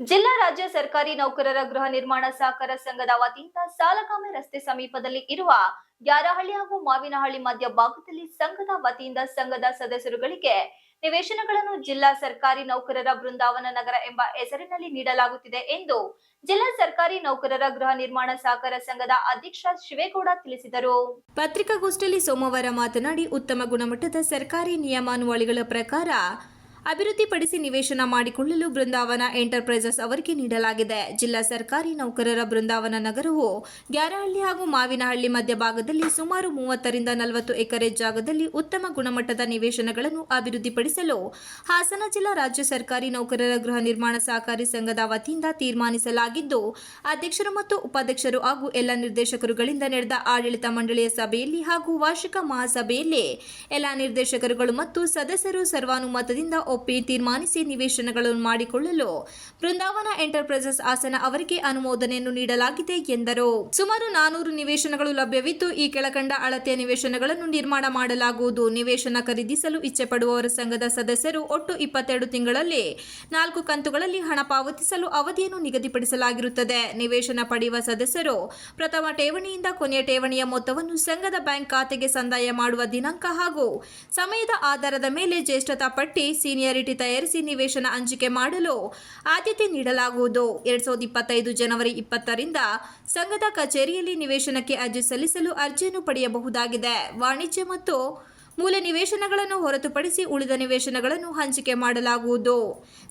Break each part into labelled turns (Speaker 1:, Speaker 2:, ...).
Speaker 1: ಸರ್ಕಾರಿ ನೌಕರರ ಗೃಹ ನಿರ್ಮಾಣ ಸಹಕಾರ ಸಂಘದ ವತಿಯಿಂದ ಸಾಲಗಾಮೆ ರಸ್ತೆ ಸಮೀಪದಲ್ಲಿ ಇರುವ ಯಾರಹಳ್ಳಿ ಹಾಗೂ ಮಾವಿನಹಳ್ಳಿ ಮಧ್ಯ ಭಾಗದಲ್ಲಿ ಸಂಘದ ವತಿಯಿಂದ ಸಂಘದ ಸದಸ್ಯರುಗಳಿಗೆ ನಿವೇಶನಗಳನ್ನು ಜಿಲ್ಲಾ ಸರ್ಕಾರಿ ನೌಕರರ ಬೃಂದಾವನ ನಗರ ಎಂಬ ಹೆಸರಿನಲ್ಲಿ ನೀಡಲಾಗುತ್ತಿದೆ ಎಂದು ಜಿಲ್ಲಾ ಸರ್ಕಾರಿ ನೌಕರರ ಗೃಹ ನಿರ್ಮಾಣ ಸಹಕಾರ ಸಂಘದ ಅಧ್ಯಕ್ಷ ಶಿವೇಗೌಡ ತಿಳಿಸಿದರು. ಪತ್ರಿಕಾಗೋಷ್ಠಿಯಲ್ಲಿ ಸೋಮವಾರ ಮಾತನಾಡಿ, ಉತ್ತಮ ಗುಣಮಟ್ಟದ ಸರ್ಕಾರಿ ನಿಯಮಾನುವಳಿಗಳ ಪ್ರಕಾರ ಅಭಿವೃದ್ಧಿಪಡಿಸಿ ನಿವೇಶನ ಮಾಡಿಕೊಳ್ಳಲು ಬೃಂದಾವನ ಎಂಟರ್ಪ್ರೈಸಸ್ ಅವರಿಗೆ ನೀಡಲಾಗಿದೆ. ಜಿಲ್ಲಾ ಸರ್ಕಾರಿ ನೌಕರರ ಬೃಂದಾವನ ನಗರವು ಗ್ಯಾರಹಳ್ಳಿ ಹಾಗೂ ಮಾವಿನಹಳ್ಳಿ ಮಧ್ಯಭಾಗದಲ್ಲಿ ಸುಮಾರು ಮೂವತ್ತರಿಂದ ನಲವತ್ತು ಎಕರೆ ಜಾಗದಲ್ಲಿ ಉತ್ತಮ ಗುಣಮಟ್ಟದ ನಿವೇಶನಗಳನ್ನು ಅಭಿವೃದ್ಧಿಪಡಿಸಲು ಹಾಸನ ಜಿಲ್ಲಾ ರಾಜ್ಯ ಸರ್ಕಾರಿ ನೌಕರರ ಗೃಹ ನಿರ್ಮಾಣ ಸಹಕಾರಿ ಸಂಘದ ವತಿಯಿಂದ ತೀರ್ಮಾನಿಸಲಾಗಿದ್ದು, ಅಧ್ಯಕ್ಷರು ಮತ್ತು ಉಪಾಧ್ಯಕ್ಷರು ಹಾಗೂ ಎಲ್ಲ ನಿರ್ದೇಶಕರುಗಳಿಂದ ನಡೆದ ಆಡಳಿತ ಮಂಡಳಿಯ ಸಭೆಯಲ್ಲಿ ಹಾಗೂ ವಾರ್ಷಿಕ ಮಹಾಸಭೆಯಲ್ಲಿ ಎಲ್ಲ ನಿರ್ದೇಶಕರುಗಳು ಮತ್ತು ಸದಸ್ಯರು ಸರ್ವಾನುಮತದಿಂದ ಒಪ್ಪಿ ತೀರ್ಮಾನಿಸಿ ನಿವೇಶನಗಳನ್ನು ಮಾಡಿಕೊಳ್ಳಲು ಬೃಂದಾವನ ಎಂಟರ್ಪ್ರೈಸಸ್ ಹಾಸನ ಅವರಿಗೆ ಅನುಮೋದನೆಯನ್ನು ನೀಡಲಾಗಿದೆ ಎಂದರು. ಸುಮಾರು ನಾನೂರು ನಿವೇಶನಗಳು ಲಭ್ಯವಿದ್ದು, ಈ ಕೆಳಕಂಡ ಅಳತೆಯ ನಿವೇಶನಗಳನ್ನು ನಿರ್ಮಾಣ ಮಾಡಲಾಗುವುದು. ನಿವೇಶನ ಖರೀದಿಸಲು ಇಚ್ಛೆ ಪಡುವವರ ಸಂಘದ ಸದಸ್ಯರು ಒಟ್ಟು ಇಪ್ಪತ್ತೆರಡು ತಿಂಗಳಲ್ಲಿ ನಾಲ್ಕು ಕಂತುಗಳಲ್ಲಿ ಹಣ ಪಾವತಿಸಲು ಅವಧಿಯನ್ನು ನಿಗದಿಪಡಿಸಲಾಗಿರುತ್ತದೆ. ನಿವೇಶನ ಪಡೆಯುವ ಸದಸ್ಯರು ಪ್ರಥಮ ಠೇವಣಿಯಿಂದ ಕೊನೆಯ ಠೇವಣಿಯ ಮೊತ್ತವನ್ನು ಸಂಘದ ಬ್ಯಾಂಕ್ ಖಾತೆಗೆ ಸಂದಾಯ ಮಾಡುವ ದಿನಾಂಕ ಹಾಗೂ ಸಮಯದ ಆಧಾರದ ಮೇಲೆ ಜ್ಯೇಷ್ಠತಾ ಪಟ್ಟಿ ಸೀನಿಯಾರಿಟಿ ತಯಾರಿಸಿ ನಿವೇಶನ ಹಂಚಿಕೆ ಮಾಡಲು ಆದ್ಯತೆ ನೀಡಲಾಗುವುದು. ಎರಡ್ ಸಾವಿರದ ಇಪ್ಪತ್ತೈದು ಜನವರಿ ಇಪ್ಪತ್ತರಿಂದ ಸಂಘದ ಕಚೇರಿಯಲ್ಲಿ ನಿವೇಶನಕ್ಕೆ ಅರ್ಜಿ ಸಲ್ಲಿಸಲು ಅರ್ಜಿಯನ್ನು ಪಡೆಯಬಹುದಾಗಿದೆ. ವಾಣಿಜ್ಯ ಮತ್ತು ಮೂಲ ನಿವೇಶನಗಳನ್ನು ಹೊರತುಪಡಿಸಿ ಉಳಿದ ನಿವೇಶನಗಳನ್ನು ಹಂಚಿಕೆ ಮಾಡಲಾಗುವುದು.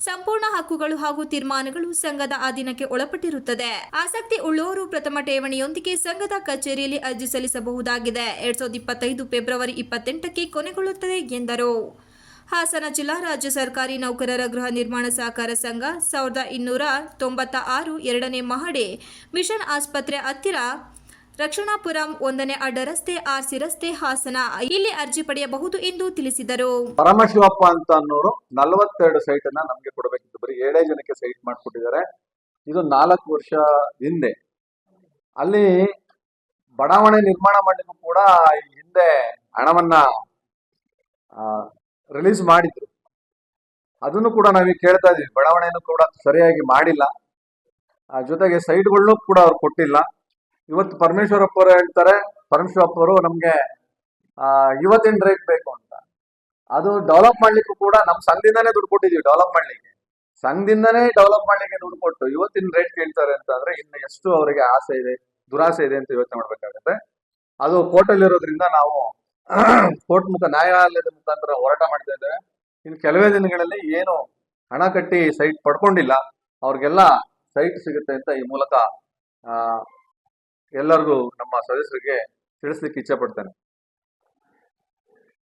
Speaker 1: ಸಂಪೂರ್ಣ ಹಕ್ಕುಗಳು ಹಾಗೂ ತೀರ್ಮಾನಗಳು ಸಂಘದ ಅಧೀನಕ್ಕೆ ಒಳಪಟ್ಟಿರುತ್ತದೆ. ಆಸಕ್ತಿ ಉಳ್ಳವರು ಪ್ರಥಮ ಠೇವಣಿಯೊಂದಿಗೆ ಸಂಘದ ಕಚೇರಿಯಲ್ಲಿ ಅರ್ಜಿ ಸಲ್ಲಿಸಬಹುದಾಗಿದೆ. ಎರಡ್ ಸಾವಿರದ ಇಪ್ಪತ್ತೈದು ಫೆಬ್ರವರಿ ಇಪ್ಪತ್ತೆಂಟಕ್ಕೆ ಕೊನೆಗೊಳ್ಳುತ್ತದೆ ಎಂದರು. ಹಾಸನ ಜಿಲ್ಲಾ ರಾಜ್ಯ ಸರ್ಕಾರಿ ನೌಕರರ ಗೃಹ ನಿರ್ಮಾಣ ಸಹಕಾರ ಸಂಘ ಸಾವಿರದ ಇನ್ನೂರ ತೊಂಬತ್ತ ಆರು ಎರಡನೇ ಮಹಡಿ ಮಿಷನ್ ಆಸ್ಪತ್ರೆ ಹತ್ತಿರ ರಕ್ಷಣಾಪುರಂ ಒಂದನೇ ಅಡ್ಡ ರಸ್ತೆ, ಆರ್ಸಿ ರಸ್ತೆ, ಹಾಸನ. ಇಲ್ಲಿ ಅರ್ಜಿ ಪಡೆಯಬಹುದು ಎಂದು ತಿಳಿಸಿದರು.
Speaker 2: ಪರಮಶಿವಪ್ಪ ಅಂತ ಅನ್ನೋರು ನಲವತ್ತೆರಡು ಸೈಟ್ ಅನ್ನ ನಮ್ಗೆ ಕೊಡಬೇಕಿತ್ತು. ಬರೀ ಏಳೇ ಜನಕ್ಕೆ ಸೈಟ್ ಮಾಡಿಕೊಟ್ಟಿದ್ದಾರೆ. ಇದು ನಾಲ್ಕು ವರ್ಷ ಹಿಂದೆ. ಅಲ್ಲಿ ಬಡಾವಣೆ ನಿರ್ಮಾಣ ಮಾಡಿದ್ರು ಕೂಡ ಹಿಂದೆ ಹಣವನ್ನ ರಿಲೀಸ್ ಮಾಡಿದ್ರು. ಅದನ್ನು ಕೂಡ ನಾವೀಗ ಕೇಳ್ತಾ ಇದೀವಿ. ಬಡಾವಣೆಯನ್ನು ಕೂಡ ಸರಿಯಾಗಿ ಮಾಡಿಲ್ಲ. ಆ ಜೊತೆಗೆ ಸೈಟ್ಗಳನ್ನು ಕೂಡ ಅವ್ರು ಕೊಟ್ಟಿಲ್ಲ. ಇವತ್ತು ಪರಮೇಶ್ವರಪ್ಪ ಅವರು ಹೇಳ್ತಾರೆ ಪರಮೇಶ್ವರಪ್ಪ ಅವರು ನಮ್ಗೆ ಆ, ಇವತ್ತಿನ ರೇಟ್ ಬೇಕು ಅಂತ. ಅದು ಡೆವಲಪ್ ಮಾಡ್ಲಿಕ್ಕೂ ಕೂಡ ನಮ್ ಸಂಘದಿಂದಾನೇ ದುಡ್ಡು ಕೊಟ್ಟಿದೀವಿ ಡೆವಲಪ್ ಮಾಡ್ಲಿಕ್ಕೆ. ಸಂಘದಿಂದಾನೇ ಡೆವಲಪ್ ಮಾಡ್ಲಿಕ್ಕೆ ದುಡ್ಡು ಕೊಟ್ಟು ಇವತ್ತಿನ ರೇಟ್ ಕೇಳ್ತಾರೆ ಅಂತ ಅಂದ್ರೆ ಇನ್ನು ಎಷ್ಟು ಅವರಿಗೆ ಆಸೆ ಇದೆ ದುರಾಸೆ ಇದೆ ಅಂತ ಯೋಚನೆ ಮಾಡ್ಬೇಕಾಗುತ್ತೆ. ಅದು ಕೋರ್ಟಲ್ಲಿರೋದ್ರಿಂದ ನಾವು ಕೋರ್ಟ್ ಮುಖ, ನ್ಯಾಯಾಲಯದ ಮುಖಾಂತರ ಹೋರಾಟ ಮಾಡ್ತಾ ಇದ್ದಾರೆ. ಇನ್ನು ಕೆಲವೇ ದಿನಗಳಲ್ಲಿ ಏನು ಹಣ ಕಟ್ಟಿ ಸೈಟ್ ಪಡ್ಕೊಂಡಿಲ್ಲ, ಅವ್ರಿಗೆಲ್ಲ ಸೈಟ್ ಸಿಗುತ್ತೆ ಅಂತ ಈ ಮೂಲಕ ಎಲ್ಲರಿಗೂ ನಮ್ಮ ಸದಸ್ಯರಿಗೆ ತಿಳಿಸ್ಲಿಕ್ಕೆ ಇಚ್ಛೆ ಪಡ್ತೇನೆ.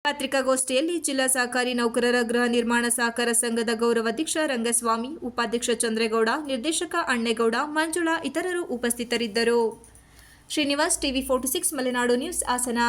Speaker 1: ಪತ್ರಿಕಾಗೋಷ್ಠಿಯಲ್ಲಿ ಜಿಲ್ಲಾ ಸಹಕಾರಿ ನೌಕರರ ಗೃಹ ನಿರ್ಮಾಣ ಸಹಕಾರ ಸಂಘದ ಗೌರವಾಧ್ಯಕ್ಷ ರಂಗಸ್ವಾಮಿ, ಉಪಾಧ್ಯಕ್ಷ ಚಂದ್ರೇಗೌಡ, ನಿರ್ದೇಶಕ ಅಣ್ಣೇಗೌಡ, ಮಂಜುಳಾ ಇತರರು ಉಪಸ್ಥಿತರಿದ್ದರು. Srinivas TV forty six, Malenadu news, Hassan.